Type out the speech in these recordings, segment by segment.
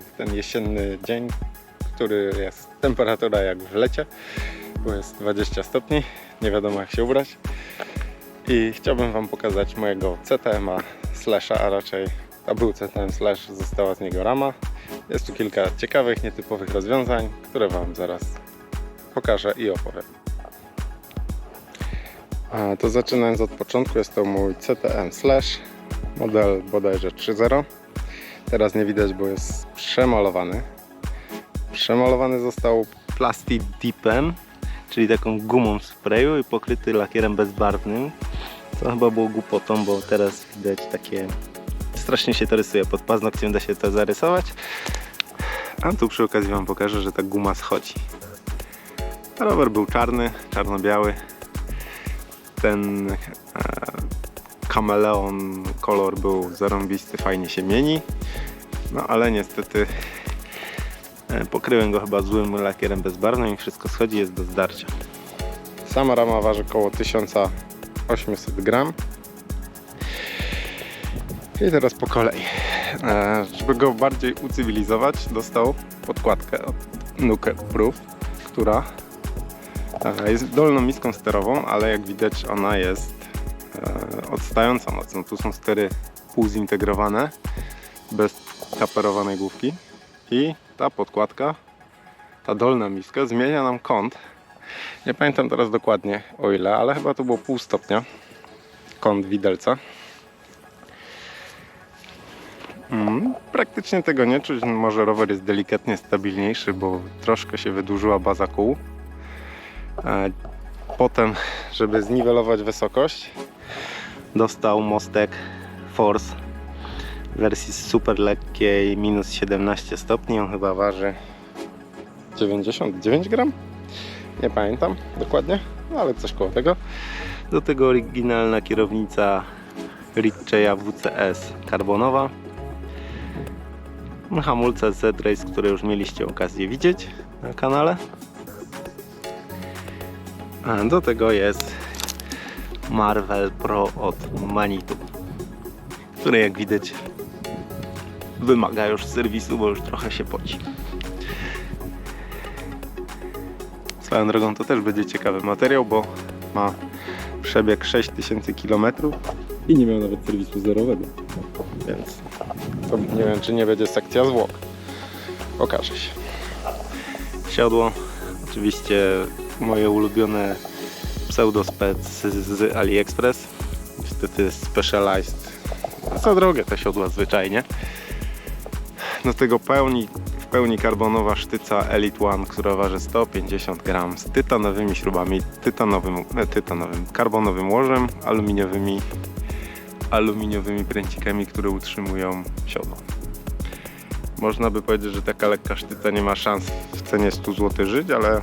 W ten jesienny dzień, który jest temperatura jak w lecie, bo jest 20 stopni, nie wiadomo jak się ubrać. I chciałbym Wam pokazać mojego CTM-a slasha, a raczej to był CTM slash, została z niego rama. Jest tu kilka ciekawych, nietypowych rozwiązań, które Wam zaraz pokażę i opowiem. A to zaczynając od początku, jest to mój CTM Slash, model bodajże 3.0. Teraz nie widać, bo jest przemalowany. Przemalowany został Plastic Dipem, czyli taką gumą w sprayu i pokryty lakierem bezbarwnym. Co chyba było głupotą, bo teraz widać takie... Strasznie się to rysuje, pod paznokciem da się to zarysować. A tu przy okazji Wam pokażę, że ta guma schodzi. Rower był czarny, czarno-biały. Ten e, kameleon kolor był zarąbisty, fajnie się mieni. No ale niestety e, pokryłem go chyba złym lakierem bezbarwnym i wszystko schodzi, jest do zdarcia. Sama rama waży około 1800 gram. I teraz po kolei. E, Żeby go bardziej ucywilizować, dostał podkładkę od Nuke Proof, która e, jest dolną miską sterową, ale jak widać ona jest odstająca mocno. Tu są stery półzintegrowane, bez kaperowanej główki i ta podkładka, ta dolna miska zmienia nam kąt nie pamiętam teraz dokładnie o ile, ale chyba to było pół stopnia kąt widelca. Mm, praktycznie tego nie czuć. Może rower jest delikatnie stabilniejszy, bo troszkę się wydłużyła baza kół. E, Potem, żeby zniwelować wysokość, Dostał mostek Force wersji super lekkiej, minus 17 stopni. On chyba waży 99 gram. Nie pamiętam dokładnie, no ale coś koło tego. Do tego oryginalna kierownica Ritcheya WCS karbonowa. Hamulce Z-Race, które już mieliście okazję widzieć na kanale. A do tego jest Marvel Pro od Manitou, który jak widać wymaga już serwisu, bo już trochę się poci. Swoją drogą to też będzie ciekawy materiał, bo ma przebieg 6000 km i nie miał nawet serwisu zerowego. Więc to nie wiem, czy nie będzie sekcja zwłok. Okaże się. Siodło, oczywiście moje ulubione pseudospec z, AliExpress. Niestety Specialized. Za drogie te siodła zwyczajnie. Do tego pełni, w pełni karbonowa sztyca Elite One, która waży 150 gram z tytanowymi śrubami, tytanowym, e, tytanowym, karbonowym łożem, aluminiowymi, aluminiowymi pręcikami, które utrzymują siodło. Można by powiedzieć, że taka lekka sztyca nie ma szans w cenie 100 zł żyć, ale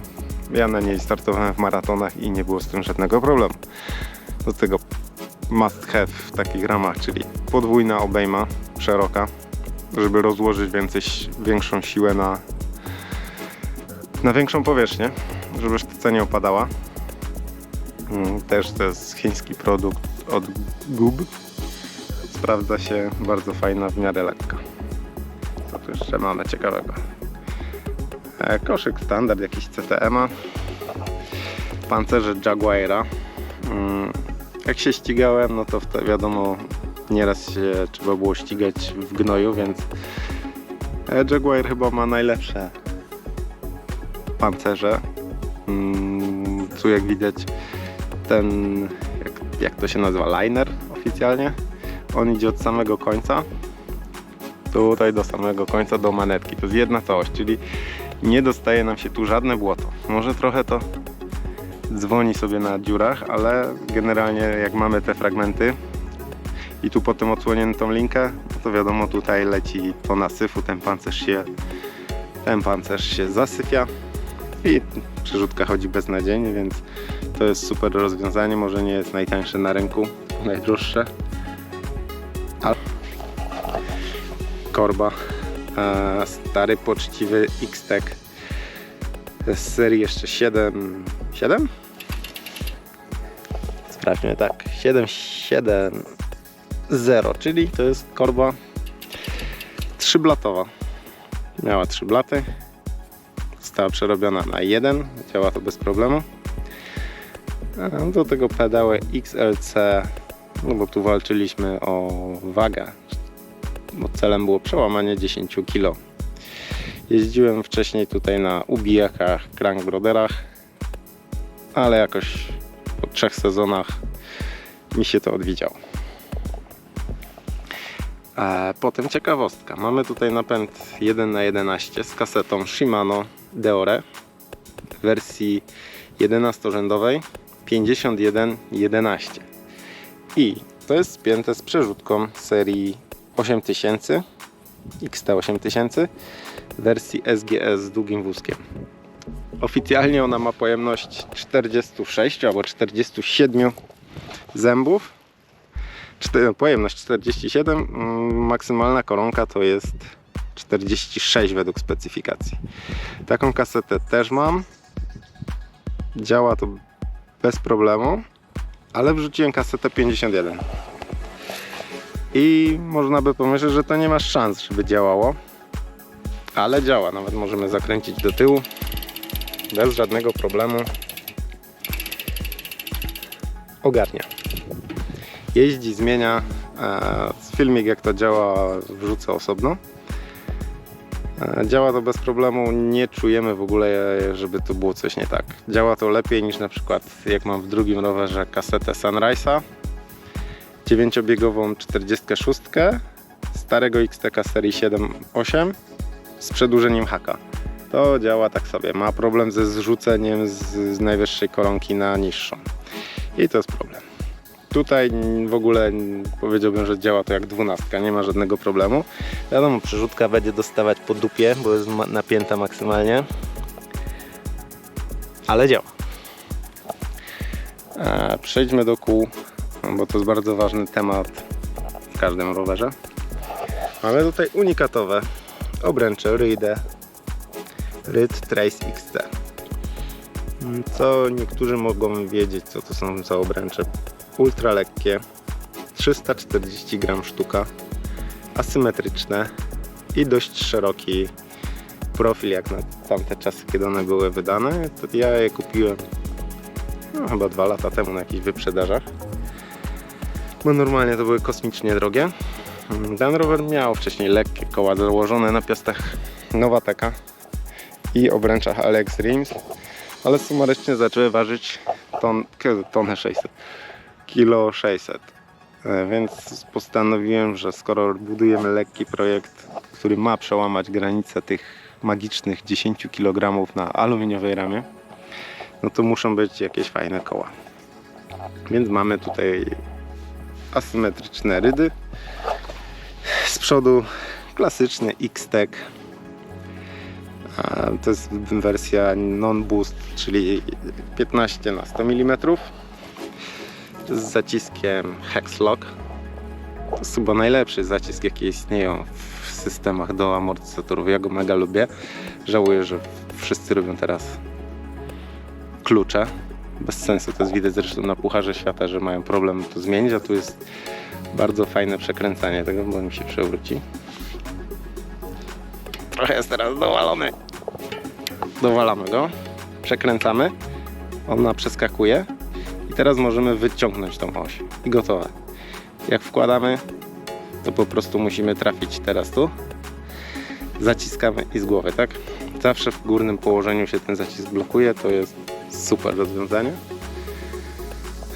ja na niej startowałem w maratonach i nie było z tym żadnego problemu. Do tego must have w takich ramach, czyli podwójna obejma szeroka, żeby rozłożyć więcej, większą siłę na, na większą powierzchnię, żeby sztyca nie opadała. Mm, Też to jest chiński produkt od Gub. Sprawdza się bardzo fajna, w miarę lekka. Co tu jeszcze mamy ciekawego? E, Koszyk standard, jakiś CTM-a. Pancerze Jaguara. Mm, Jak się ścigałem, no to wiadomo, nieraz się trzeba było ścigać w gnoju, więc e, Jaguar chyba ma najlepsze pancerze. Mm, Tu jak widać ten, jak, jak to się nazywa, liner oficjalnie. On idzie od samego końca tutaj do samego końca do manetki. To jest jedna całość, czyli nie dostaje nam się tu żadne błoto. Może trochę to dzwoni sobie na dziurach, ale generalnie jak mamy te fragmenty i tu potem odsłoniętą linkę, no to wiadomo tutaj leci tona syfu, ten pancerz się ten pancerz się zasypia i przerzutka chodzi beznadziejnie, więc to jest super rozwiązanie. Może nie jest najtańsze na rynku, najdroższe, ale korba stary, poczciwy X-Tech z serii jeszcze 7 7? Sprawdźmy tak. 770, czyli to jest korba trzyblatowa. Miała trzy blaty. Została przerobiona na jeden. Działa to bez problemu. Do tego pedały XLC, no bo tu walczyliśmy o wagę, bo celem było przełamanie 10 kg. Jeździłem wcześniej tutaj na ubijakach, crankbroderach, ale jakoś po trzech sezonach mi się to odwidziało. E, Potem ciekawostka. Mamy tutaj napęd 1 na 11 z kasetą Shimano Deore w wersji 11-rzędowej 5111. I to jest spięte z przerzutką serii 8000 XT8000 w wersji SGS z długim wózkiem. Oficjalnie ona ma pojemność 46 albo 47 zębów. Pojemność 47, mm, maksymalna koronka to jest 46 według specyfikacji. Taką kasetę też mam. Działa to bez problemu, ale wrzuciłem kasetę 51. I można by pomyśleć, że to nie ma szans, żeby działało, ale działa. Nawet możemy zakręcić do tyłu bez żadnego problemu. Ogarnia. Jeździ, zmienia. E, Filmik jak to działa wrzucę osobno. E, Działa to bez problemu, nie czujemy w ogóle, żeby tu było coś nie tak. Działa to lepiej niż na przykład jak mam w drugim rowerze kasetę Sunrise'a, dziewięciobiegową 46, starego XTK serii 7.8 z przedłużeniem haka. To działa tak sobie, ma problem ze zrzuceniem z, z najwyższej koronki na niższą. I to jest problem. Tutaj w ogóle powiedziałbym, że działa to jak dwunastka, nie ma żadnego problemu. Wiadomo, przerzutka będzie dostawać po dupie, bo jest napięta maksymalnie. Ale działa. E, Przejdźmy do kół, bo to jest bardzo ważny temat w każdym rowerze. Mamy tutaj unikatowe obręcze Ryde Ryd Trace XT. Mm, Co niektórzy mogą wiedzieć, co to są za obręcze. Ultra lekkie, 340 gram sztuka, asymetryczne i dość szeroki profil jak na tamte czasy, kiedy one były wydane. Ja je kupiłem no, chyba dwa lata temu na jakichś wyprzedażach. Bo normalnie to były kosmicznie drogie. Ten rower miał wcześniej lekkie koła założone na piastach Nowateka i obręczach Alex Rims, ale sumarycznie zaczęły ważyć ton, tonę 600, kilo 600. E, Więc postanowiłem, że skoro budujemy lekki projekt, który ma przełamać granicę tych magicznych 10 kg na aluminiowej ramie, no to muszą być jakieś fajne koła. Więc mamy tutaj asymetryczne rydy. Z przodu klasyczny X-Tech. To jest wersja non-boost, czyli 15 na 100 mm z zaciskiem Hexlock. To jest chyba najlepszy zacisk, jaki istnieją w systemach do amortyzatorów. Ja go mega lubię. Żałuję, że wszyscy robią teraz klucze. Bez sensu, to jest widać zresztą na Pucharze Świata, że mają problem to zmienić, a tu jest bardzo fajne przekręcanie tego, bo mi się przewróci. Trochę jest teraz dowalony. Dowalamy go, przekręcamy, ona przeskakuje i teraz możemy wyciągnąć tą oś i gotowe. Jak wkładamy, to po prostu musimy trafić teraz tu, zaciskamy i z głowy, tak? Zawsze w górnym położeniu się ten zacisk blokuje, to jest super rozwiązanie.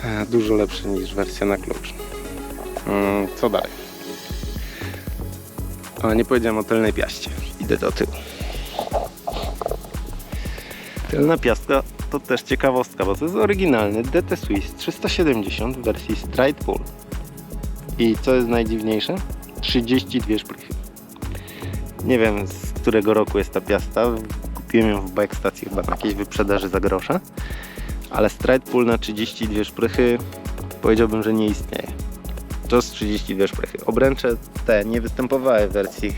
E, Dużo lepsze niż wersja na klucz. Mm, Co dalej? O, nie powiedziałem o tylnej piaście. Idę do tyłu. Tylna piastka to też ciekawostka, bo to jest oryginalny DT Swiss 370 w wersji Stride Pull. I co jest najdziwniejsze? 32 szprychy. Nie wiem którego roku jest ta piasta. Kupiłem ją w bike stacji chyba na jakiejś wyprzedaży za grosza. Ale Stride Pull na 32 szprychy powiedziałbym, że nie istnieje. To jest 32 szprychy. Obręcze te nie występowały w wersji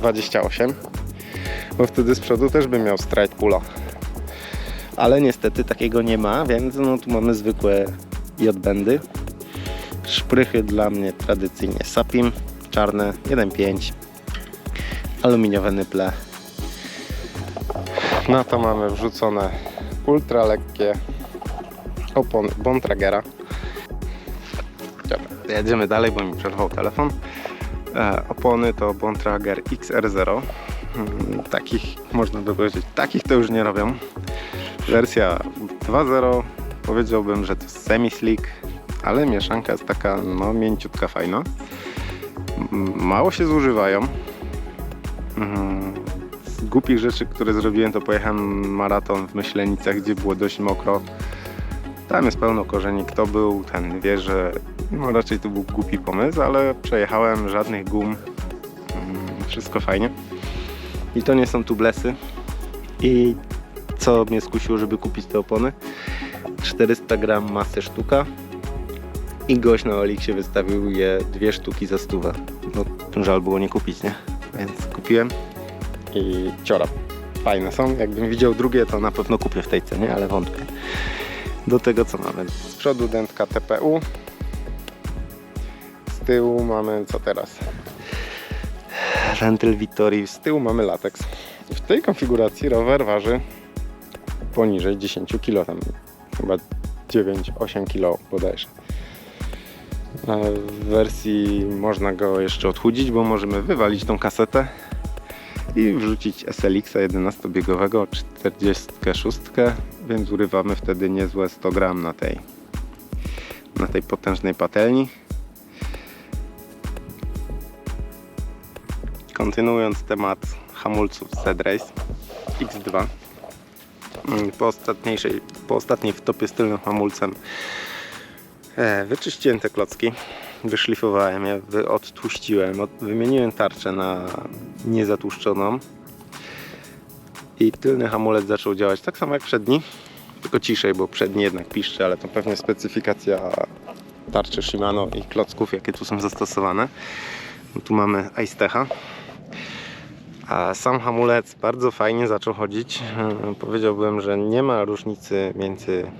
28, bo wtedy z przodu też bym miał stride pula. ale niestety takiego nie ma, więc no tu mamy zwykłe J-bendy. Szprychy dla mnie tradycyjnie Sapim, czarne 1.5. aluminiowe nyple. Na to mamy wrzucone ultra lekkie opony Bontragera. Dobra, jedziemy dalej, bo mi przerwał telefon. E, opony to Bontrager XR0. Mm, Takich, można by powiedzieć, takich to już nie robią. Wersja 2.0 powiedziałbym, że to semi-slick, ale mieszanka jest taka no, mięciutka, fajna. Mało się zużywają. Z głupich rzeczy, które zrobiłem, to pojechałem maraton w Myślenicach, gdzie było dość mokro. Tam jest pełno korzeni. Kto był, ten wie, że no, raczej to był głupi pomysł, ale przejechałem żadnych gum. Mm, Wszystko fajnie. I to nie są tublesy. I co mnie skusiło, żeby kupić te opony? 400 gram masy sztuka i gość na Oliksie wystawił je dwie sztuki za stówę. No żal było nie kupić, nie? Więc kupiłem i ciora. Fajne są. Jakbym widział drugie, to na pewno kupię w tej cenie, ale wątpię. Do tego co mamy? Z przodu dętka TPU. Z tyłu mamy co teraz? Rentel Vittori. Z tyłu mamy lateks. W tej konfiguracji rower waży poniżej 10 kg, tam chyba 9-8 kg bodajże. W wersji można go jeszcze odchudzić, bo możemy wywalić tą kasetę i wrzucić SLX-a 11-biegowego 46, więc urywamy wtedy niezłe 100 gram na tej na tej potężnej patelni. Kontynuując temat hamulców Z-Race X2 Mm, po, ostatniejszej, po ostatniej wtopie z tylnym hamulcem wyczyściłem te klocki, wyszlifowałem je, odtłuściłem, od, wymieniłem tarczę na niezatłuszczoną i tylny hamulec zaczął działać tak samo jak przedni, tylko ciszej, bo przedni jednak piszczy, ale to pewnie specyfikacja tarczy Shimano i klocków, jakie tu są zastosowane. No tu mamy Aistecha. A sam hamulec bardzo fajnie zaczął chodzić. E, Powiedziałbym, że nie ma różnicy między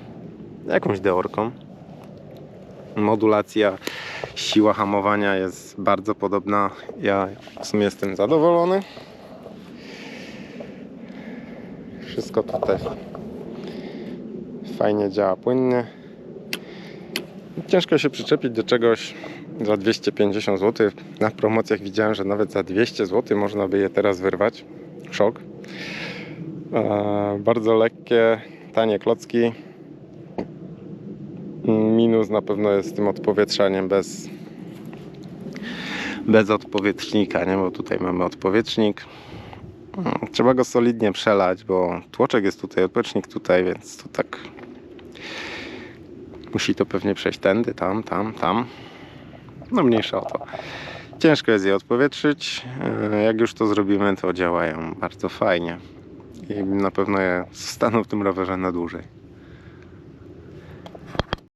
jakąś deorką. Modulacja, siła hamowania jest bardzo podobna. Ja w sumie jestem zadowolony. Wszystko tutaj fajnie działa płynnie. Ciężko się przyczepić do czegoś za 250 zł. Na promocjach widziałem, że nawet za 200 zł można by je teraz wyrwać. Szok. E, bardzo lekkie, tanie klocki. Minus na pewno jest z tym odpowietrzaniem bez, bez odpowietrznika, nie? bo tutaj mamy odpowietrznik. Mm, Trzeba go solidnie przelać, bo tłoczek jest tutaj, odpowietrznik tutaj, więc to tak musi to pewnie przejść tędy, tam, tam, tam. No mniejsza o to. Ciężko jest je odpowietrzyć. E, Jak już to zrobimy, to działają bardzo fajnie. I na pewno je zostaną w tym rowerze na dłużej.